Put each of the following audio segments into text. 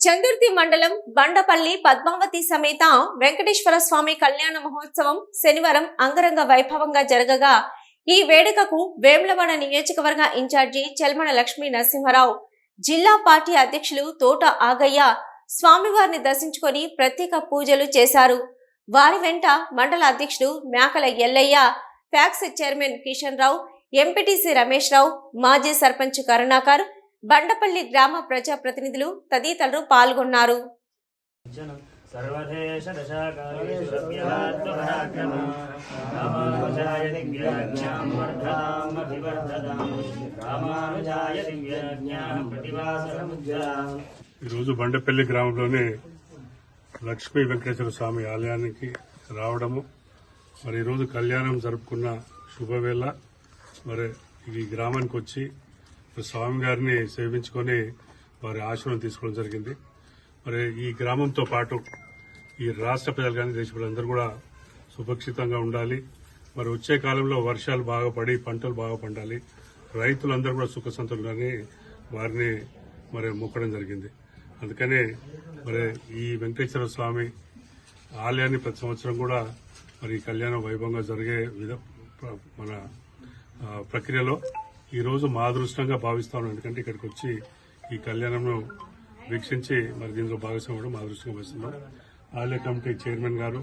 చందుర్తి మండలం బండపల్లి పద్మావతి సమేత వెంకటేశ్వర స్వామి కళ్యాణ మహోత్సవం శనివారం అంగరంగ వైభవంగా జరగగా ఈ వేడుకకు వేములవాడ నియోజకవర్గ ఇన్ఛార్జి చెల్మణ లక్ష్మీ నరసింహారావు జిల్లా పార్టీ అధ్యక్షులు తోట ఆగయ్య స్వామివారిని దర్శించుకొని ప్రత్యేక పూజలు చేశారు. వారి వెంట మండల అధ్యక్షుడు Mekala Ellaiah PACS chairman Kishan Rao MPTC Ramesh Rao మాజీ సర్పంచ్ కరుణాకర్ బండపల్లి గ్రామ ప్రజా ప్రతినిధులు తదితరులు పాల్గొన్నారు. ఈరోజు బండపల్లి గ్రామంలోని లక్ష్మీ వెంకటేశ్వర స్వామి ఆలయానికి రావడము. మరి ఈరోజు కళ్యాణం జరుపుకున్న శుభవేళ. మరి ఈ గ్రామానికి వచ్చి స్వామి గారిని సేవించుకొని వారి ఆశీర్వాదం తీసుకోవడం జరిగింది. మరి ఈ గ్రామంతో పాటు ఈ రాష్ట్ర ప్రజలు కానీ దేశ ప్రజలందరూ కూడా సురక్షితంగా ఉండాలి. మరి వచ్చే కాలంలో వర్షాలు బాగా పడి పంటలు బాగా పండాలి. రైతులందరూ కూడా సుఖ సంతోషంగానే వారిని మరి మొక్కడం జరిగింది. అందుకనే మరి ఈ వెంకటేశ్వర స్వామి ఆలయాన్ని ప్రతి సంవత్సరం కూడా మరి ఈ కళ్యాణం వైభవంగా జరిగే విధ మన ప్రక్రియలో ఈ రోజు మా అదృష్టంగా భావిస్తాను. ఎందుకంటే ఇక్కడికి వచ్చి ఈ కళ్యాణంను వీక్షించి మరి దీనిలో భాగస్వామి మా అదృష్టంగా భావిస్తున్నాం. ఆలయ కమిటీ చైర్మన్ గారు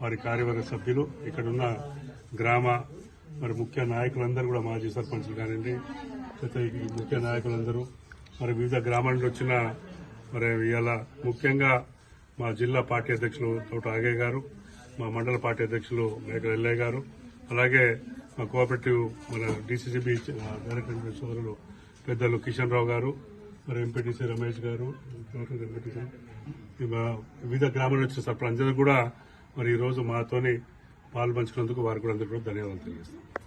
వారి కార్యవర్గ సభ్యులు ఇక్కడున్న గ్రామ మరి ముఖ్య నాయకులందరూ కూడా మాజీ సర్పంచులు కానివ్వండి ఈ ముఖ్య నాయకులందరూ మరి వివిధ గ్రామాల నుంచి వచ్చిన మరి ఇవాళ ముఖ్యంగా మా జిల్లా పార్టీ అధ్యక్షులు తోట ఆగే గారు మా మండల పార్టీ అధ్యక్షులు మేకల ఎల్లయ్య గారు అలాగే కోఆపరేటివ్ మన డీసీసీబీ డైరెక్టర్ సోదరులు పెద్దలు కిషన్ రావు గారు మరి ఎంపీటీసీ రమేష్ గారు ఎంపీటీసీ వివిధ గ్రామాల నుంచి సర్పంచ్ కూడా మరి ఈరోజు మాతోని పాలు పంచుకున్నందుకు వారు కూడా అందరికీ ధన్యవాదాలు తెలియజేస్తాం